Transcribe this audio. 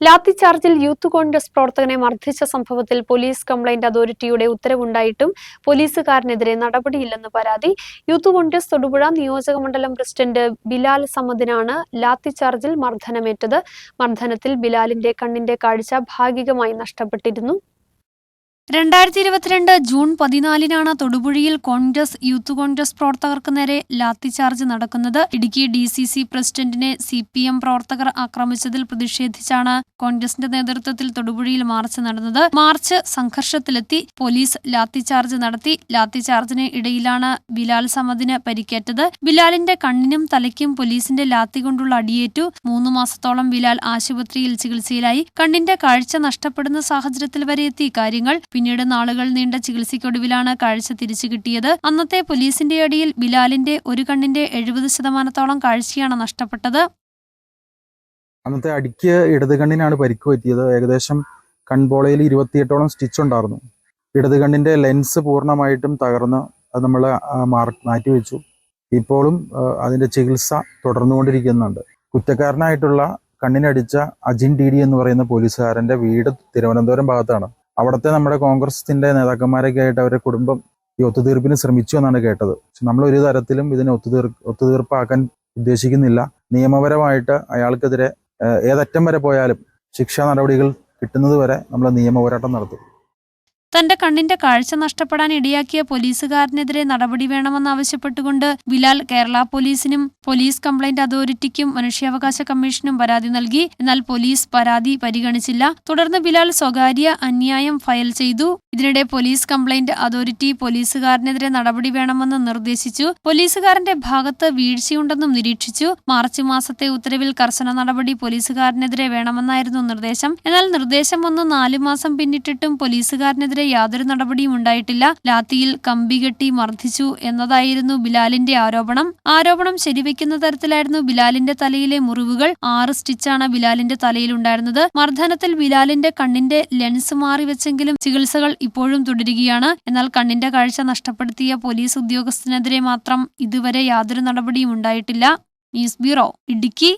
ലാത്തിചാർജിൽ youth Congress പ്രവർത്തകനെ മർദ്ദിച്ച സംഭവത്തിൽ police complaint അതോറിറ്റിയുടെ ഉത്തരവുണ്ടായിട്ടും പോലീസുകാരനെതിരെ നടപടിയില്ലെന്ന് പരാതി. യൂത്ത് കോൺഗ്രസ് തൊടുപുഴ നിയോജക മണ്ഡലം പ്രസിഡന്റ് ബിലാൽ സമദിനാണ് ലാത്തിചാർജിൽ മർദ്ദനമേറ്റത്. മർദ്ദനത്തിൽ ബിലാലിന്റെ കണ്ണിന്റെ കാഴ്ച ഭാഗികമായി നഷ്ടപ്പെട്ടിരുന്നു. രണ്ടായിരത്തി ഇരുപത്തിരണ്ട് ജൂൺ പതിനാലിനാണ് തൊടുപുഴയിൽ കോൺഗ്രസ് യൂത്ത് കോൺഗ്രസ് പ്രവർത്തകർക്ക് നേരെ ലാത്തിചാർജ് നടക്കുന്നത്. ഇടുക്കി ഡി സി സി പ്രസിഡന്റിനെ സി പി എം പ്രവർത്തകർ ആക്രമിച്ചതിൽ പ്രതിഷേധിച്ചാണ് കോൺഗ്രസിന്റെ നേതൃത്വത്തിൽ തൊടുപുഴയിൽ മാർച്ച് നടന്നത്. മാർച്ച് സംഘർഷത്തിലെത്തി പോലീസ് ലാത്തിചാർജ് നടത്തി. ലാത്തിചാർജിന് ഇടയിലാണ് ബിലാൽ സമദിന് പരിക്കേറ്റത്. ബിലാലിന്റെ കണ്ണിനും തലയ്ക്കും പോലീസിന്റെ ലാത്തി കൊണ്ടുള്ള അടിയേറ്റു. മൂന്ന് മാസത്തോളം ബിലാൽ ആശുപത്രിയിൽ ചികിത്സയിലായി. കണ്ണിന്റെ കാഴ്ച നഷ്ടപ്പെടുന്ന സാഹചര്യത്തിൽ വരെ എത്തി. കാര്യങ്ങൾ പിന്നീട് നാളുകൾ നീണ്ട ചികിത്സയ്ക്കൊടുവിലാണ് കാഴ്ച തിരിച്ചു കിട്ടിയത്. അന്നത്തെ പോലീസിന്റെ അടിയിൽ ബിലാലിന്റെ ഒരു കണ്ണിന്റെ എഴുപത് ശതമാനത്തോളം കാഴ്ചയാണ് നഷ്ടപ്പെട്ടത്. അന്നത്തെ അടിക്ക് ഇടത് കണ്ണിനാണ് പരിക്ക് പറ്റിയത്. ഏകദേശം കൺപോളയിൽ ഇരുപത്തിയെട്ടോളം സ്റ്റിച്ച് ഉണ്ടായിരുന്നു. ഇടത് കണ്ണിന്റെ ലെൻസ് പൂർണമായിട്ടും തകർന്ന് അത് നമ്മൾ മാറ്റിവെച്ചു ഇപ്പോഴും ആ, അതിന്റെ ചികിത്സ തുടർന്നുകൊണ്ടിരിക്കുന്നുണ്ട്. കുറ്റക്കാരനായിട്ടുള്ള കണ്ണിനടിച്ച അജിൻ ഡി ഡി എന്ന് പറയുന്ന പോലീസുകാരന്റെ വീട് തിരുവനന്തപുരം ഭാഗത്താണ്. അവിടുത്തെ നമ്മുടെ കോൺഗ്രസിന്റെ നേതാക്കന്മാരൊക്കെ ആയിട്ട് അവരുടെ കുടുംബം ഈ ഒത്തുതീർപ്പിന് ശ്രമിച്ചു എന്നാണ് കേട്ടത്. പക്ഷെ നമ്മൾ ഒരു തരത്തിലും ഇതിനെ ഒത്തുതീർ ഒത്തുതീർപ്പാക്കാൻ ഉദ്ദേശിക്കുന്നില്ല. നിയമപരമായിട്ട് അയാൾക്കെതിരെ ഏതറ്റം വരെ പോയാലും ശിക്ഷാ നടപടികൾ കിട്ടുന്നത് വരെ നമ്മൾ നിയമ പോരാട്ടം നടത്തും. തന്റെ കണ്ണിന്റെ കാഴ്ച നഷ്ടപ്പെടാൻ ഇടയാക്കിയ പോലീസുകാരനെതിരെ നടപടി വേണമെന്നാവശ്യപ്പെട്ടുകൊണ്ട് ബിലാൽ കേരള പോലീസിനും പോലീസ് കംപ്ലൈന്റ് അതോറിറ്റിക്കും മനുഷ്യാവകാശ കമ്മീഷനും പരാതി നൽകി. എന്നാൽ പോലീസ് പരാതി പരിഗണിച്ചില്ല. തുടർന്ന് ബിലാൽ സ്വകാര്യ അന്യായം ഫയൽ ചെയ്തു. ഇതിനിടെ പോലീസ് കംപ്ലൈന്റ് അതോറിറ്റി പോലീസുകാരനെതിരെ നടപടി വേണമെന്ന് നിർദ്ദേശിച്ചു. പോലീസുകാരന്റെ ഭാഗത്ത് വീഴ്ചയുണ്ടെന്നും നിരീക്ഷിച്ചു. മാർച്ച് മാസത്തെ ഉത്തരവിൽ കർശന നടപടി പോലീസുകാരനെതിരെ വേണമെന്നായിരുന്നു നിർദ്ദേശം. എന്നാൽ നിർദ്ദേശം വന്ന് നാലു മാസം പിന്നിട്ടിട്ടും പോലീസുകാരനെതിരെ യാതൊരു നടപടിയും ഉണ്ടായിട്ടില്ല. ലാത്തിയിൽ കമ്പി കെട്ടി മർദ്ദിച്ചു എന്നതായിരുന്നു ബിലാലിന്റെ ആരോപണം. ആരോപണം ശരിവെക്കുന്ന തരത്തിലായിരുന്നു ബിലാലിന്റെ തലയിലെ മുറിവുകൾ. ആറ് സ്റ്റിച്ചാണ് ബിലാലിന്റെ തലയിൽ ഉണ്ടായിരുന്നത്. മർദ്ദനത്തിൽ ബിലാലിന്റെ കണ്ണിന്റെ ലെൻസ് മാറിവെച്ചെങ്കിലും ചികിത്സകൾ ഇപ്പോഴും തുടരുകയാണ്. എന്നാൽ കണ്ണിന്റെ കാഴ്ച നഷ്ടപ്പെടുത്തിയ പോലീസ് ഉദ്യോഗസ്ഥനെതിരെ മാത്രം ഇതുവരെ യാതൊരു നടപടിയും ഉണ്ടായിട്ടില്ല. News bureau Idukki.